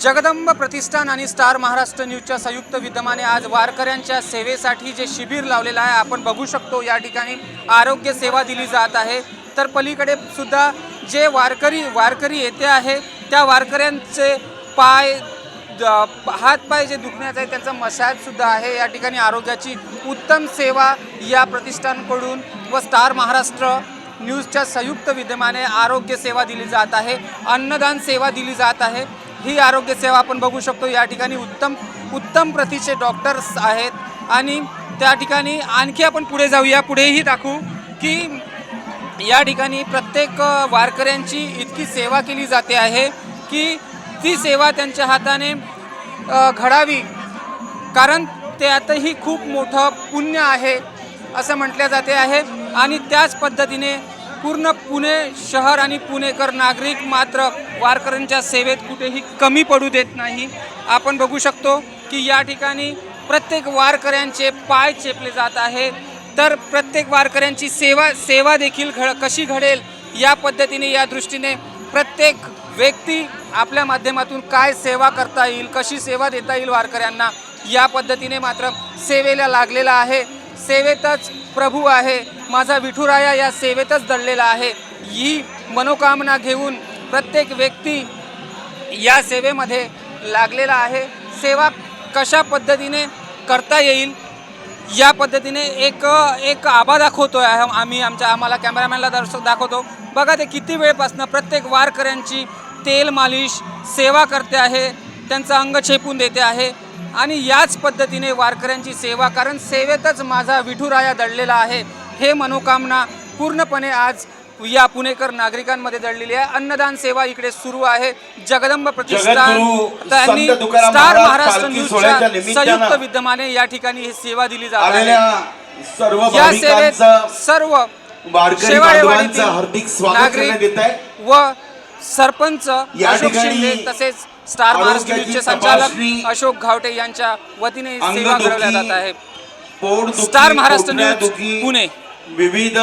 जगदंब प्रतिष्ठान आणि स्टार महाराष्ट्र न्यूजच्या संयुक्त विद्यमाने आज वारकऱ्यांच्या सेवेसाठी जे शिबिर लावलेलं आहे आपण बघू शकतो या ठिकाणी आरोग्य सेवा दिली जात आहे. तर पलीकडे सुद्धा जे वारकरी वारकरी येते आहे त्या वारकऱ्यांचे पाय हातपाय जे दुखण्याचं आहे त्यांचा मशाजसुद्धा आहे. या ठिकाणी आरोग्याची उत्तम सेवा या प्रतिष्ठानकडून व स्टार महाराष्ट्र न्यूजच्या संयुक्त विद्यमाने आरोग्य सेवा दिली जात आहे अन्नदान सेवा दिली जात आहे. ही आरोग्यसेवा आपण बघू शकतो. या ठिकाणी उत्तम उत्तम प्रतीचे डॉक्टर्स आहेत. आणि त्या ठिकाणी आणखी आपण पुढे जाऊया. पुढेही दाखवू की या ठिकाणी प्रत्येक वारकऱ्यांची इतकी सेवा केली जाते आहे की ती सेवा त्यांच्या हाताने घडावी. कारण त्यातही खूप मोठं पुण्य आहे असं म्हटल्या जाते आहे. आणि त्याच पद्धतीने पूर्ण पुणे शहर आणि पुणेकर नागरिक मात्र वारकऱ्यांच्या सेवेत कुठेही कमी पडू देत नाही. आपण बघू शकतो की या ठिकाणी प्रत्येक वारकऱ्यांचे पाय चेपले जात आहे तर प्रत्येक वारकऱ्यांची सेवा सेवा देखील घड कशी घडेल या पद्धतीने या दृष्टीने प्रत्येक व्यक्ती आपल्या माध्यमातून काय सेवा करता येईल कशी सेवा देता येईल वारकऱ्यांना या पद्धतीने मात्र सेवेला लागलेला आहे. सेवेतच प्रभू आहे. माझा विठुराया या सेवेतच दडलेला आहे. ही मनोकामना घेऊन प्रत्येक व्यक्ती या सेवेमध्ये लागलेला आहे. सेवा कशा पद्धतीने करता येईल? या पद्धतीने एक एक आबा दाखवतो आहे आम्ही आमच्या आम्हाला कॅमेरामॅनला दर्श दाखवतो. बघा ते किती वेळपासनं प्रत्येक वारकऱ्यांची तेल मालिश सेवा करते आहे त्यांचं अंग छेपून देते आहे. आणि याच पद्धतीने वारकऱ्यांची सेवा कारण सेवेतच माझा विठुराया दडलेला आहे. हे मनोकामना पूर्णपणे आज या पुणेकर नागरिकांमध्ये दडलेली आहे. अन्नदान सेवा इकडे सुरू आहे. जगदंब प्रतिष्ठान त्यांनी स्टार महाराष्ट्र न्यूजच्या संयुक्त विद्यमाने या ठिकाणी ही सेवा दिली जात आहे. या सेवेत सर्व नागरिक व सरपंच अशोक शिंदे तसेच स्टार महाराष्ट्र न्यूजचे संचालक अशोक घावटे यांच्या वतीने सेवा घडवल्या जात आहे. Star Maharashtra news, Pune. ವಿವಿಧ